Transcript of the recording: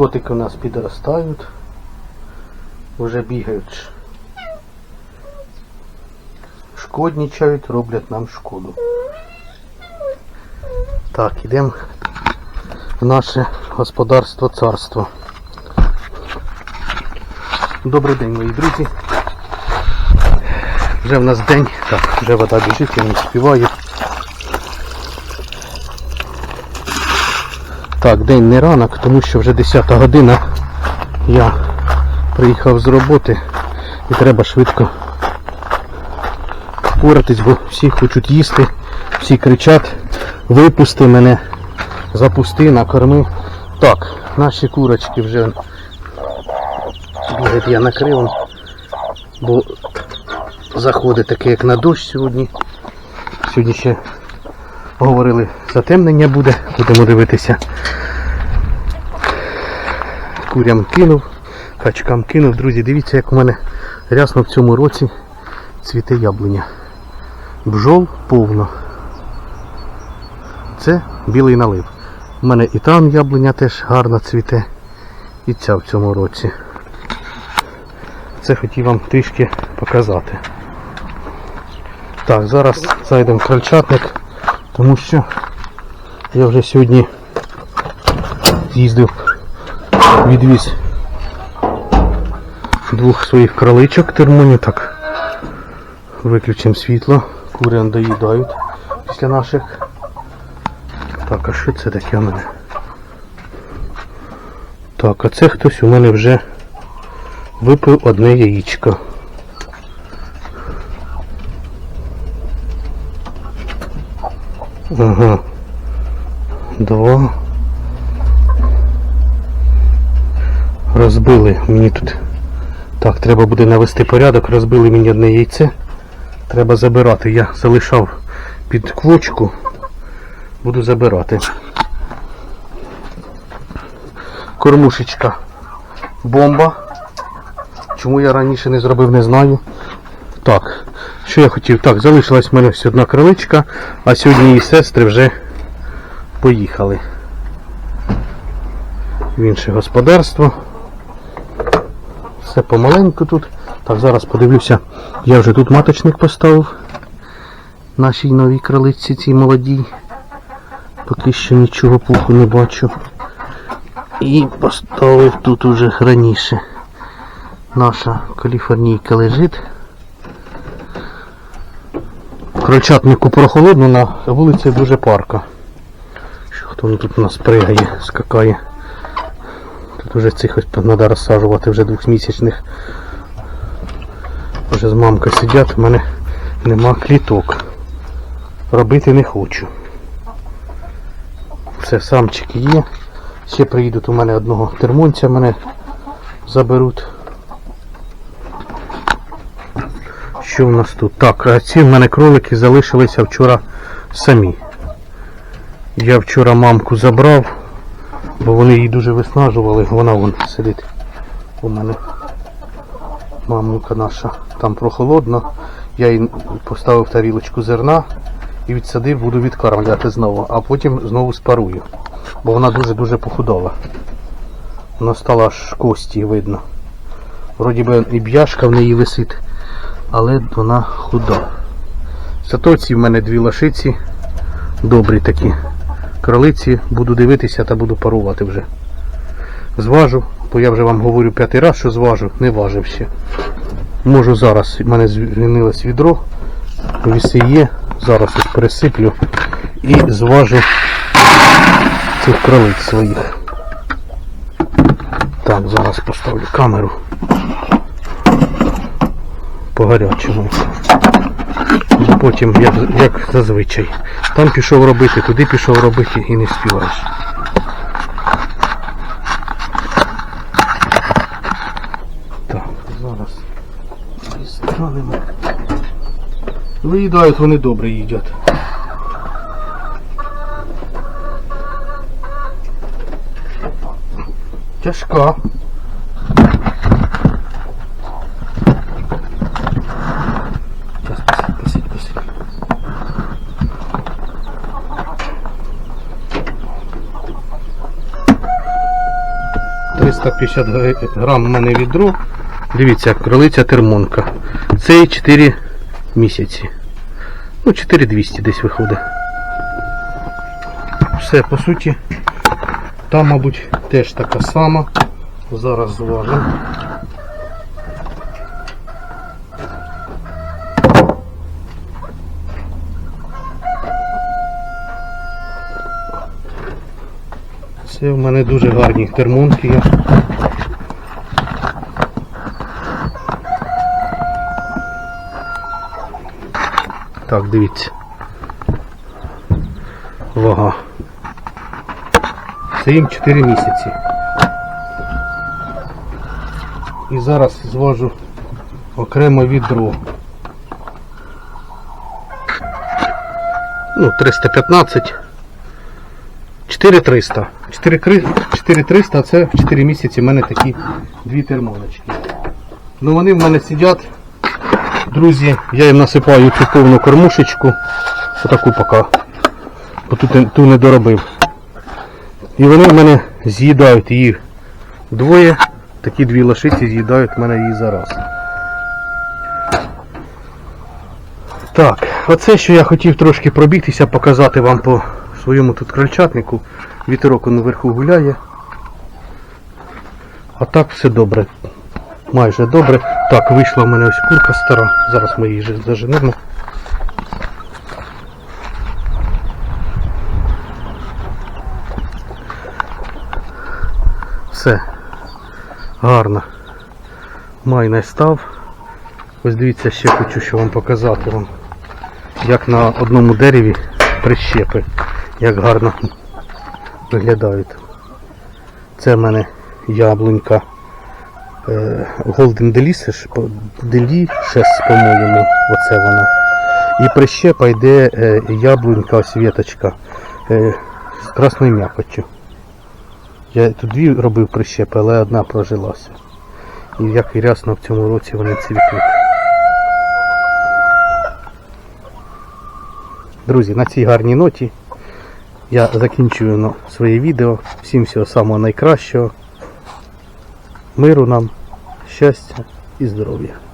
Котики у нас підростають. Вже бігають. Шкоднічають, роблять нам шкоду. Так, ідемо в наше господарство царство. Добрий день, мої друзі. Вже в нас день. Так, вже вода біжить, я не співаю. Так, день не ранок, тому що вже 10 година. Я приїхав з роботи і треба швидко впоратись, бо всі хочуть їсти, всі кричать, випусти мене, запусти, накорми. Так, наші курочки вже я накрив, бо заходить таке, як на дощ сьогодні. Сьогодні ще говорили, затемнення буде, будемо дивитися. Курям кинув, качкам кинув. Друзі, дивіться, як у мене рясно в цьому році цвіте яблуня. Бжол повно. Це білий налив. У мене і там яблуня теж гарно цвіте. І ця в цьому році. Це хотів вам трішки показати. Так, зараз зайдемо в крольчатник, тому що я вже сьогодні їздив, відвіз двох своїх кроличок термонів. Так, виключимо світло, кури доїдають після наших. Так, а що це таке у мене? Так, а це хтось у мене вже випив одне яєчко. Ага. Два. Розбили мені тут. Так, треба буде навести порядок, розбили мені одне яйце. Треба забирати. Я залишав під квочку. Буду забирати. Кормушечка. Бомба. Чому я раніше не зробив, не знаю. Так, що я хотів? Так, залишилась в мене ось одна криличка, а сьогодні її сестри вже поїхали в інше господарство. Все помаленьку тут. Так, зараз подивлюся. Я вже тут маточник поставив. Нашій новій крилиці цій молодій. Поки що нічого пуху не бачу. І поставив тут уже раніше. Наша каліфорнійка лежить. Крольчатнику прохолодно, на вулиці дуже парка. Що хто тут у нас пригає, скакає. Тут вже цих треба розсаджувати вже двохмісячних. Вже з мамкою сидять, в мене нема кліток. Робити не хочу. Це самчики є. Ще приїдуть у мене одного термонця, мене заберуть. Що в нас тут? Так, а ці в мене кролики залишилися вчора самі. Я вчора мамку забрав, бо вони її дуже виснажували. Вона вон сидить у мене. Мамка наша. Там прохолодно. Я їй поставив тарілочку зерна і відсадив, буду відкармляти знову, а потім знову спарую. Бо вона дуже-дуже похудала. Вона стала аж кості видно. Вроді би і б'яшка в неї висить але вона худа. Зато ці в мене дві лошиці, добрі такі кролиці, буду дивитися та буду парувати вже. Зважу, бо я вже вам говорю п'ятий раз, що зважу, не важив ще. Можу зараз, в мене звільнилось відро, віси є, зараз ось пересиплю і зважу цих кролиць своїх. Так, зараз поставлю камеру по гарячому. Потім, як, як зазвичай. Там пішов робити, туди пішов робити і не співаєш. Зараз дістанемо. Виїдають вони добре їдять. Тяжка. 350 г- грам у мене відро. Дивіться, кролиця термонка. Це 4 місяці. Ну, 4200 десь виходить. Все, по суті, там, мабуть, теж така сама. Зараз зважимо. Це в мене дуже гарні термонки є. Так, дивіться. Вага. Це їм 4 місяці. І зараз зважу окремо відро. Ну, 315. 4300. 4300, а це в 4 місяці в мене такі дві термоночки. Ну вони в мене сидять. Друзі, я їм насипаю цю повну кормушечку. Отаку поки. Бо тут ту не доробив. І вони в мене з'їдають її двоє. Такі дві лошиці з'їдають в мене її зараз. Так, оце що я хотів трошки пробігтися, показати вам по своєму тут крольчатнику. Вітерок он вверху гуляє. А так все добре. Майже добре. Так, вийшла в мене ось курка стара. Зараз ми її заженемо. Все. Гарно. Май став. Ось дивіться, ще хочу що вам показати вам. Як на одному дереві прищепи. Як гарно виглядають. Це в мене яблунька е, Golden Delicious, Delicious, по-моєму, оце вона. І прищепа йде е, яблунька, ось віточка е, з красною м'якотю. Я тут дві робив прищепи, але одна прожилася. І як і рясно в цьому році вони цвітуть. Друзі, на цій гарній ноті я закінчую своє відео. Всім всього самого найкращого. Миру нам, щастя і здоров'я.